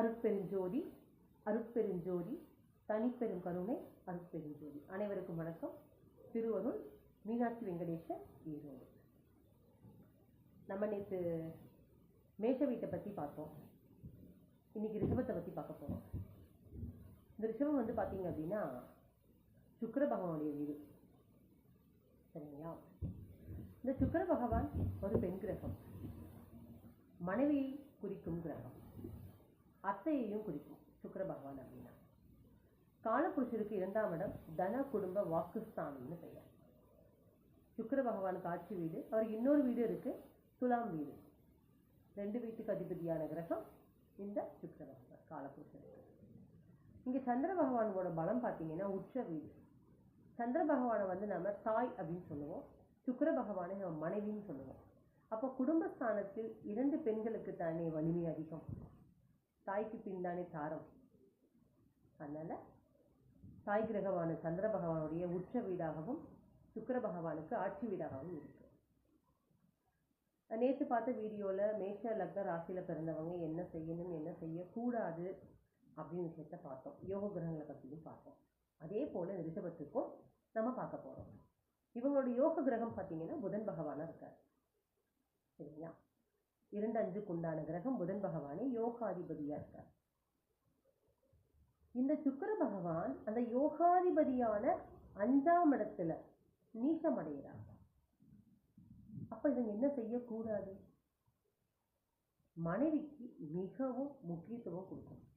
அருட்பெருஞ்சோதி அருட்பெருஞ்சோதி தனிப்பெரும் கருணை அருட்பெருஞ்சோதி. அனைவருக்கும் வணக்கம். திருவருள் மீனாட்சி வெங்கடேசன் ஈரோடு நம்ம நேற்று மேஷ வீட்டை பற்றி பார்த்தோம். இன்னைக்கு ரிஷபத்தை பற்றி பார்க்க போகிறோம் இந்த ரிஷபம் வந்து பார்த்தீங்க அப்படின்னா சுக்கர பகவானுடைய வீடு. சரிங்களா? இந்த சுக்கர பகவான் ஒரு பெண் கிரகம். மனைவியை குறிக்கும் கிரகம். அத்தையையும் குறிக்கும் சுக்கர பகவான் அப்படின்னா. காலபுருஷருக்கு இரண்டாம் இடம் தன குடும்ப வாக்குஸ்தானம்னு பெயர். சுக்கர பகவானுக்கு ஆட்சி வீடு அவருக்கு இன்னொரு வீடு இருக்கு துலாம் வீடு. ரெண்டு வீட்டுக்கு அதிபதியான கிரகம் இந்த சுக்கர பகவான் காலபுருஷருக்கு. இங்கே சந்திர பகவானோட பலம் பார்த்தீங்கன்னா உச்ச வீடு. சந்திர பகவானை வந்து நம்ம தாய் அப்படின்னு சொல்லுவோம். சுக்கர பகவானை நம்ம மனைவின்னு சொல்லுவோம். அப்போ குடும்பஸ்தானத்தில் இரண்டு பெண்களுக்கு தானே வலிமை அதிகம். தாய்க்கு பின்தானே தாரம். அதனால் தாய் கிரகமான சந்திர பகவானுடைய உச்ச வீடாகவும் சுக்கிர பகவானுக்கு ஆட்சி வீடாகவும் இருக்கு. நேற்று பார்த்த வீடியோவில் மேஷ லக்ன ராசியில் பிறந்தவங்க என்ன செய்யணும் என்ன செய்யக்கூடாது அப்படின்னு விஷயத்த பார்த்தோம். யோக கிரகங்களை பற்றியும் பார்த்தோம். அதே போல் ரிஷபத்துக்கும் நம்ம பார்க்க போகிறோம் இவங்களோட யோக கிரகம் பார்த்தீங்கன்னா புதன் பகவானாக இருக்கார். சரிங்களா? இரண்டு அஞ்சுக்கு உண்டான கிரகம் புதன் பகவானே யோகாதிபதியாக இருக்கார் இந்த சுக்கர பகவான் அந்த யோகாதிபதியான அஞ்சாம் இடத்துல நீசம் அடைகிறார் அப்ப இவங்க என்ன செய்யக்கூடாது? மனைவிக்கு மிகவும் முக்கியத்துவம் கொடுக்கணும்.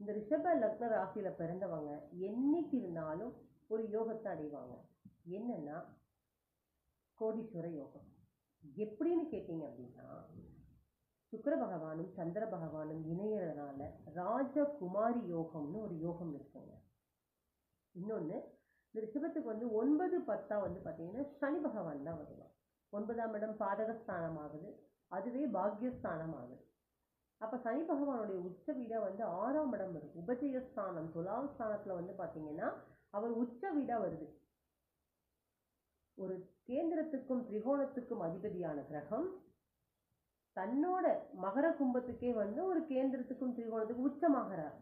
இந்த ரிஷப லக்ன ராசியில பிறந்தவங்க என்னைக்கு இருந்தாலும் ஒரு யோகத்தை அடைவாங்க. என்னன்னா கோடீஸ்வர யோகம். எப்படின்னு கேட்டீங்க அப்படின்னா சுக்கர பகவானும் சந்திர பகவானும் இணையறதுனால ராஜகுமாரி யோகம்னு ஒரு யோகம் இருக்குங்க. இன்னொன்று இந்த ரிஷபத்துக்கு வந்து ஒன்பது பத்தா வந்து பார்த்தீங்கன்னா சனி பகவான் தான் வருவான் ஒன்பதாம் இடம் பாதகஸ்தானம் ஆகுது அதுவே பாக்யஸ்தானம் ஆகுது. அப்போ சனி பகவானுடைய உச்ச வீடாக வந்து ஆறாம் இடம் வருது. உபஜயஸ்தானம் துலாம் ஸ்தானத்தில் வந்து பார்த்தீங்கன்னா அவர் உச்ச வீடாக வருது. ஒரு கேந்திரத்துக்கும் திரிகோணத்துக்கும் அதிபதியான கிரகம் தன்னோட மகர கும்பத்துக்கே வந்து ஒரு கேந்திரத்துக்கும் திரிகோணத்துக்கும் உச்சமாகிறார்.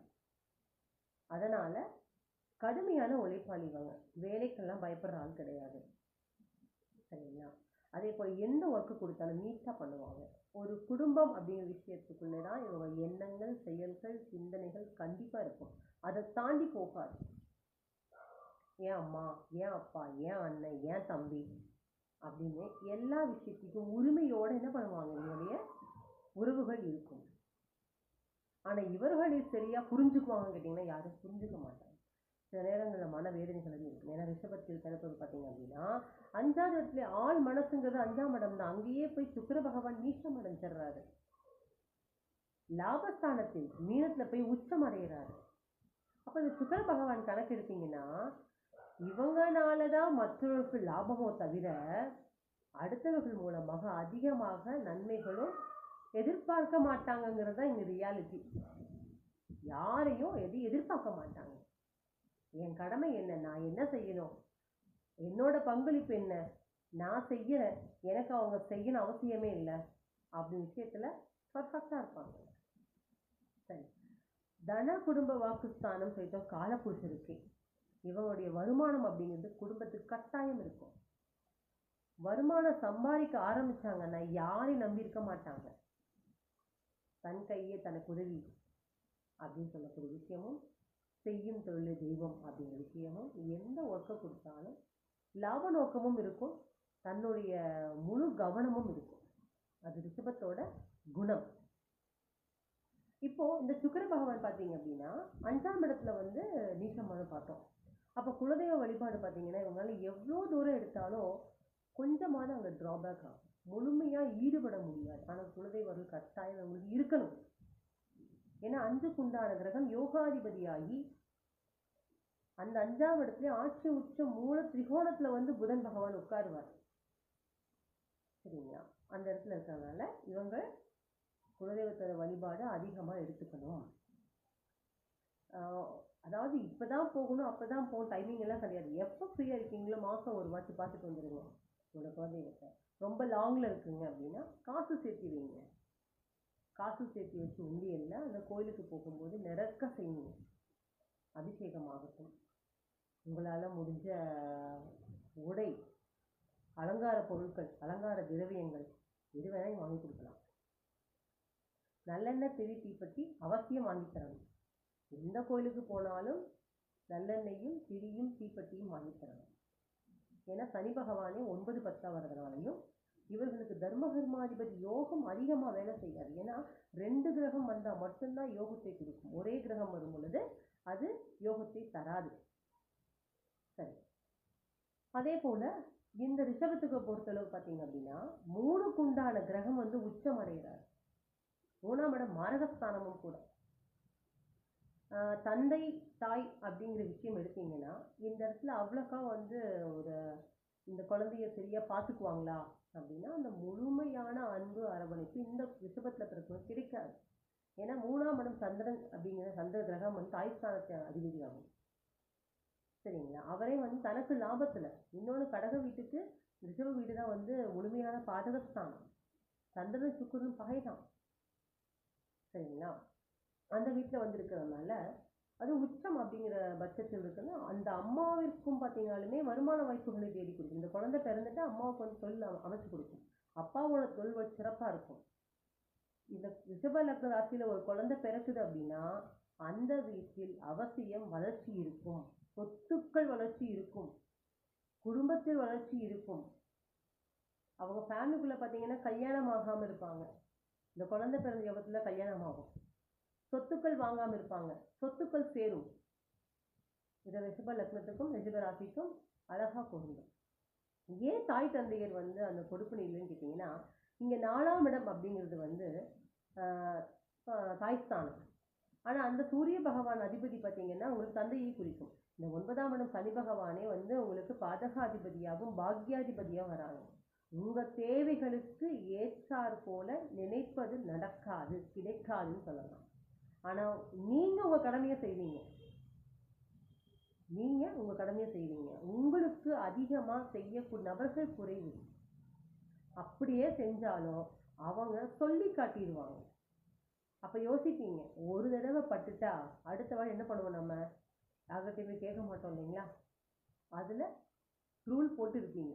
அதனால கடுமையான உழைப்பாளி இவங்க. வேலைக்கெல்லாம் பயப்படுற ஆள் கிடையாது. சரிங்களா? அதே போல் எந்த ஒர்க்கு கொடுத்தாலும் நீட்டாக பண்ணுவாங்க. ஒரு குடும்பம் அப்படிங்கிற விஷயத்துக்குள்ளே தான் இவங்க எண்ணங்கள் செயல்கள் சிந்தனைகள் கண்டிப்பாக இருக்கும். அதை தாண்டி போகாது. ஏன் அம்மா ஏன் அப்பா ஏன் அண்ணன் ஏன் தம்பி அப்படின்னு எல்லா விஷயத்துக்கும் உரிமையோடு என்ன பண்ணுவாங்க? என்னுடைய உறவுகள் இருக்கும். ஆனால் இவர்கள் சரியாக புரிஞ்சுக்குவாங்கன்னு கேட்டிங்கன்னா யாரும் புரிஞ்சுக்க மாட்டாங்க. சில நேரங்களில் மனவேதனைகள் இருக்கும். ஏன்னா ரிஷபத்தில் பிறப்பது பார்த்தீங்க அப்படின்னா அஞ்சாவது இடத்துல ஆள் மனசுங்கிறது அஞ்சாம் இடம் தான். அங்கேயே போய் சுக்கிர பகவான் நீச்சம் அடைஞ்சிடுறாரு. லாபஸ்தானத்தில் மீனத்தில் போய் உச்சம் அடைகிறாரு அப்போ இந்த சுக்கிர பகவான் கணக்கு எடுத்தீங்கன்னா இவங்கனால தான் மற்றவர்களுக்கு லாபமோ தவிர அடுத்தவர்கள் மூலமாக அதிகமாக நன்மைகளும் எதிர்பார்க்க மாட்டாங்கங்கிறது தான் இங்கே ரியாலிட்டி யாரையும் எது எதிர்பார்க்க மாட்டாங்க. என் கடமை என்ன? நான் என்ன செய்யணும்? என்னோட பங்களிப்பு என்ன? நான் செய்யறேன் எனக்கு அவங்க செய்யணும் அவசியமே இல்லை. அப்படி விஷயத்தில் பர்ஃபெக்டாக இருப்பாங்க. சரி. தன குடும்ப வாக்குஸ்தானம் சொல்லிட்டோம் காலப்புருஷருக்கு இவங்களுடைய வருமானம் அப்படிங்கிறது குடும்பத்துக்கு கட்டாயம் இருக்கும். வருமானம் சம்பாதிக்க ஆரம்பிச்சாங்கன்னா யாரையும் நம்பி இருக்க மாட்டாங்க. தன் கையே தனக்கு உதவி அப்படின்னு சொல்லக்கூடிய விஷயமும் செய்யும் தொழில் தெய்வம் அப்படிங்கிற விஷயமும் எந்த ஒர்க்கை கொடுத்தாலும் லாப நோக்கமும் இருக்கும். தன்னுடைய முழு கவனமும் இருக்கும். அது ரிஷபத்தோட குணம். இப்போ இந்த சுக்கர பகவான் பார்த்தீங்க அப்படின்னா அஞ்சாம் இடத்துல வந்து நீசமான பார்த்தோம். அப்போ குலதெய்வ வழிபாடு பார்த்தீங்கன்னா இவங்களால எவ்வளோ தூரம் எடுத்தாலும் கொஞ்சமாவது அங்கே ட்ராபேக் ஆகும். முழுமையாக ஈடுபட முடியாது. ஆனால் குலதெய்வர்கள் கட்டாயம் அவங்களுக்கு இருக்கணும். ஏன்னா அஞ்சுக்குண்டான கிரகம் யோகாதிபதியாகி அந்த அஞ்சாம் இடத்துல ஆட்சி உச்ச மூல திரிகோணத்தில் வந்து புதன் பகவான் உட்காருவார். சரிங்களா? அந்த இடத்துல இருக்கிறதுனால இவங்க குலதெய்வத்தோட வழிபாடு அதிகமாக எடுத்துக்கணும். அதாவது இப்போ தான் போகணும் அப்பதான் போகணும் டைமிங் எல்லாம் கிடையாது எப்போ ஃப்ரீயாக இருக்கீங்களோ மாதம் ஒரு வாட்டி பார்த்துட்டு வந்துடுங்க உங்களோட குழந்தைகிட்ட. ரொம்ப லாங்கில் இருக்குங்க அப்படின்னா காசு சேர்த்து வைங்க. காசு சேர்த்து வச்சு உண்டியல்ல அந்த கோயிலுக்கு போகும்போது நிறக்க செய்யுங்க. அபிஷேகமாகட்டும். உங்களால் முடிஞ்ச உடை அலங்கார பொருட்கள் அலங்கார திரவியங்கள் எது வேணாலும் வாங்கி கொடுக்கலாம். நல்லெண்ணெய் திரி தீப்பற்றி அவசியம் வாங்கி தரணும். எந்த கோயிலுக்கு போனாலும் நல்லெண்ணெயும் திரியும் தீப்பெட்டியும் வாங்கி தரணும். ஏன்னா சனி பகவானே ஒன்பது பத்தா வர்றதுனாலையும் இவர்களுக்கு தர்மகர்மாதிபதி யோகம் அதிகமாக வேலை செய்யாது. ஏன்னா ரெண்டு கிரகம் வந்தால் மட்டும்தான் யோகத்தை கொடுக்கும். ஒரே கிரகம் வரும் பொழுது அது யோகத்தை தராது. சரி. அதே போல் இந்த ரிஷபத்துக்கு பொறுத்தளவு பார்த்தீங்க அப்படின்னா மூணுக்குண்டான கிரகம் வந்து உச்சம் அடைகிறார் மூணாம் இடம் மாரகஸ்தானமும் கூட. தந்தை தாய் அப்படிங்கிற விஷயம் எடுத்தீங்கன்னா இந்த இடத்துல அவ்வளோக்கா வந்து ஒரு இந்த குழந்தைய சரியாக பார்த்துக்குவாங்களா? அப்படின்னா அந்த முழுமையான அன்பு அரவணைப்பு இந்த ரிஷபத்தில் பிறகு கிடைக்காது. ஏன்னா மூணாம் இடம் சந்திரன் அப்படிங்கிற சந்திர கிரகம் வந்து தாய்ஸ்தானத்தை அதிபதி ஆகும் சரிங்களா? அவரே வந்து தனக்கு லாபத்தில் இன்னொன்று கடக வீட்டுக்கு ரிஷப வீடு தான் வந்து முழுமையான பாதகஸ்தானம். சந்திரன் சுக்கிரன் பகைதான். சரிங்களா? அந்த வீட்டில் வந்திருக்கிறதுனால அது உச்சம் அப்படிங்கிற பட்சத்தில் இருக்குன்னா அந்த அம்மாவிற்கும் பார்த்தீங்கனாலுமே வருமான வாய்ப்புகளை தேடி கொடுக்கும். இந்த குழந்தை பிறந்துட்டு அம்மாவுக்கு வந்து தொழில் அமைச்சு கொடுக்கும். அப்பாவோட தொழில் வந்து சிறப்பாக இருக்கும். இந்த ரிஷப லக்ன ராசியில் ஒரு குழந்தை பிறக்குது அப்படின்னா அந்த வீட்டில் அவசியம் வளர்ச்சி இருக்கும். சொத்துக்கள் வளர்ச்சி இருக்கும். குடும்பத்தில் வளர்ச்சி இருக்கும். அவங்க ஃபேமிலிக்குள்ளே பார்த்தீங்கன்னா கல்யாணம் ஆகாமல் இருப்பாங்க. இந்த குழந்தை பிறந்த யோகத்தில் கல்யாணம் ஆகும். சொத்துக்கள் வாங்காமல் இருப்பாங்க. சொத்துக்கள் சேரும். இது ரிஷப லக்னத்துக்கும் ரிஷப ராசிக்கும் அழகாக பொருந்தும் ஏன் தாய் தந்தையர் வந்து அந்த கொடுப்பு இல்லைன்னு கேட்டிங்கன்னா இங்கே நாலாம் இடம் அப்படிங்கிறது வந்து தாய்ஸ்தானம். ஆனால் அந்த சூரிய பகவான் அதிபதி பார்த்தீங்கன்னா உங்களுக்கு தந்தையை குறிக்கும். இந்த ஒன்பதாம் இடம் சனி பகவானே வந்து உங்களுக்கு பாதகாதிபதியாகவும் பாக்யாதிபதியாகவும் வராங்க. உங்கள் தேவைகளுக்கு ஏற்றாற் போல நினைப்பது நடக்காது கிடைக்காதுன்னு சொல்லலாம். ஆனால் நீங்கள் உங்கள் கடமையை செய்வீங்க. நீங்கள் உங்கள் கடமையை செய்வீங்க. உங்களுக்கு அதிகமாக செய்யக்கூடிய நபர்கள் குறைவு. அப்படியே செஞ்சாலும் அவங்க சொல்லி காட்டிடுவாங்க. அப்போ யோசிப்பீங்க ஒரு தடவை பட்டுட்டா அடுத்த வாரம் என்ன பண்ணுவோம் நம்ம? யார்கிட்டயுமே கேட்க மாட்டோம் இல்லைங்களா? அதில் ரூல் போட்டுருக்கீங்க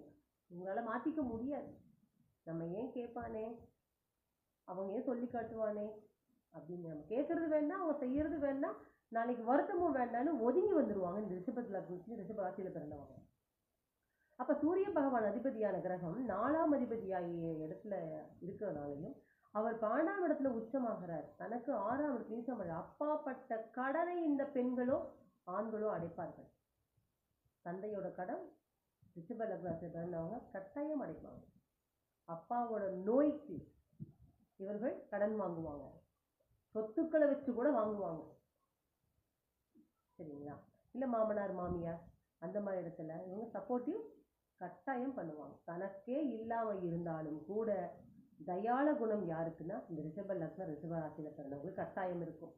உங்களால் மாற்றிக்க முடியாது. நம்ம ஏன் கேட்பானே? அவங்க ஏன் சொல்லி காட்டுவானே? அப்படின்னு நம்ம கேட்குறது வேண்டாம் அவங்க செய்யறது வேண்டாம் நாளைக்கு வருத்தமும் வேண்டாம்னு ஒதுங்கி வந்துடுவாங்க இந்த ரிஷபத்தில் குறித்து ரிஷப ராசியில் பிறந்தவங்க. அப்போ சூரிய பகவான் அதிபதியான கிரகம் நாலாம் அதிபதியாகிய இடத்துல இருக்கிறனாலையும் அவர் பாண்டாம் இடத்துல உச்சமாகிறார். தனக்கு ஆறாம் இடத்துலையும் நீச்சம் அப்பாப்பட்ட கடனை இந்த பெண்களோ ஆண்களோ அடைப்பார்கள். தந்தையோட கடன் ரிஷப லக்னத்தில் பிறந்தவங்க கட்டாயம் அடைப்பாங்க. அப்பாவோட நோய்க்கு இவர்கள் கடன் வாங்குவாங்க. சொத்துக்களை வச்சு கூட வாங்குவாங்க. சரிங்களா? இல்லை மாமனார் மாமியார் அந்த மாதிரி இடத்துல இவங்க சப்போர்ட்டிவ் கட்டாயம் பண்ணுவாங்க. தனக்கே இல்லாமல் இருந்தாலும் கூட தயால குணம் யாருக்குன்னா இந்த ரிஷப லக்ன ரிஷப ராசியில் பிறந்தவங்களுக்கு கட்டாயம் இருக்கும்.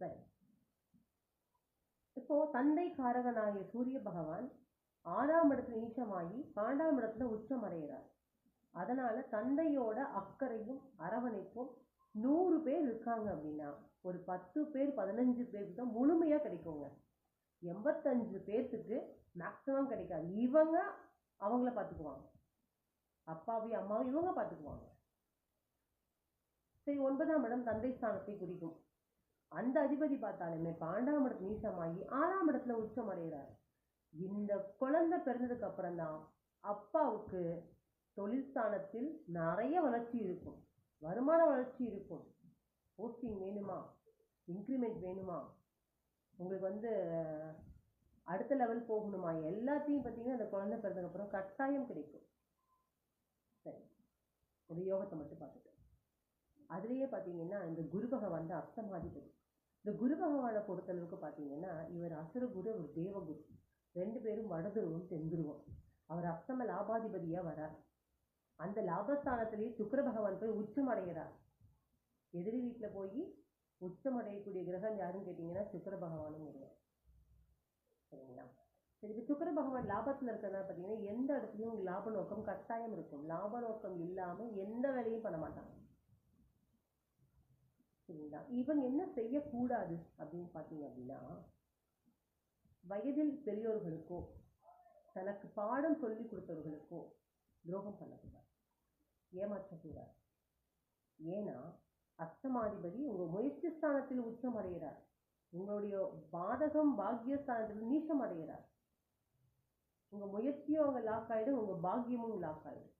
சரி. இப்போ தந்தை காரகனாகிய சூரிய பகவான் ஆறாம் இடத்துல நீச்சமாகி பாண்டாம் இடத்துல உச்சம் அடைகிறார். அதனால தந்தையோட அக்கறையும் அரவணைப்பும் நூறு பேர் இருக்காங்க அப்படின்னா ஒரு பத்து பேர் பதினஞ்சு பேருக்கு தான் முழுமையாக கிடைக்குங்க. எண்பத்தஞ்சு பேர்த்துக்கு மேக்ஸிமம் கிடைக்காது. இவங்க அவங்கள பார்த்துக்குவாங்க. அப்பாவையும் அம்மாவும் இவங்க பார்த்துக்குவாங்க. சரி ஒன்பதாம் இடம் தந்தை ஸ்தானத்தை குறிக்கும். அந்த அதிபதி பார்த்தாலுமே பாண்டாம் இடத்து நீசமாகி ஆறாம் இடத்துல உச்சம் அடைகிறார். இந்த குழந்தை பிறந்ததுக்கு அப்புறம் தான் அப்பாவுக்கு தொழில் ஸ்தானத்தில் நிறைய வளர்ச்சி இருக்கும். வருமான வளர்ச்சி இருக்கும். போஸ்டிங் வேணுமா? இன்க்ரிமெண்ட் வேணுமா? உங்களுக்கு வந்து அடுத்த லெவல் போகணுமா? எல்லாத்தையும் பார்த்தீங்கன்னா அந்த குழந்தை பிறந்ததுக்கப்புறம் கட்டாயம் கிடைக்கும். சரி. ஒரு யோகத்தை மட்டும் பார்த்துட்டு. அதுலேயே பார்த்தீங்கன்னா இந்த குரு பகவான் தான் அஸ்தமாதிபதி இந்த குரு பகவானை பொறுத்தளவுக்கு பார்த்தீங்கன்னா இவர் அசுர குரு தேவகுரு. ரெண்டு பேரும் வடதுருவம் தென்துருவம். அவர் அஸ்தம லாபாதிபதியாக வரார். அந்த லாபஸ்தானத்திலேயே சுக்கிர பகவான் போய் உச்சம் அடைகிறார். எதிரி வீட்டில் போய் உச்சம் அடையக்கூடிய கிரகம் யாருன்னு கேட்டிங்கன்னா சுக்கிர பகவானும் இல்லை சரிங்களா? சரி இப்போ சுக்கிர பகவான் லாபத்தில் இருக்கிறதா பார்த்தீங்கன்னா எந்த இடத்துலையும் லாப நோக்கம் கட்டாயம் இருக்கும். லாப நோக்கம் இல்லாமல் எந்த வேலையும் பண்ண மாட்டாங்க. சரிங்களா? இவங்க என்ன செய்யக்கூடாது அப்படின்னு பார்த்தீங்க அப்படின்னா வயதில் பெரியோர்களுக்கோ தனக்கு பாடம் சொல்லி கொடுத்தவர்களுக்கோ துரோகம் பண்ணக்கூடாது. ஏமாற்றக்கூடாது ஏன்னா அஸ்தமாதிபதி உங்கள் முயற்சி ஸ்தானத்தில் உச்சம் அடைகிறார். உங்களுடைய பாதகம் பாக்கியஸ்தானத்தில் நீச்சம் அடைகிறார். உங்கள் முயற்சியும் அவங்க லாக் ஆகிடும் உங்கள் பாக்கியமும் லாக் ஆகிடும்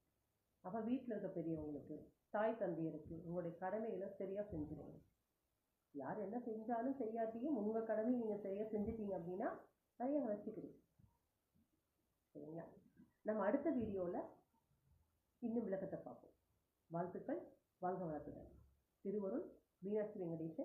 அப்போ வீட்டில் இருக்க பெரியவங்களுக்கு தாய் தந்தையருக்கு உங்களுடைய கடமைகளை சரியாக செஞ்சிருங்க. யார் என்ன செஞ்சாலும் செய்யாட்டியும் உங்கள் கடமையை நீங்கள் சரியாக செஞ்சுட்டீங்க அப்படின்னா சரியா வச்சுக்கிறீங்க. சரிங்களா? நம்ம அடுத்த வீடியோவில் இன்னும் விளக்கத்தை பார்ப்போம். வாழ்த்துக்கள் வாழ்க வளத்துடன். திருவருள் மீனாட்சி வெங்கடேசன்.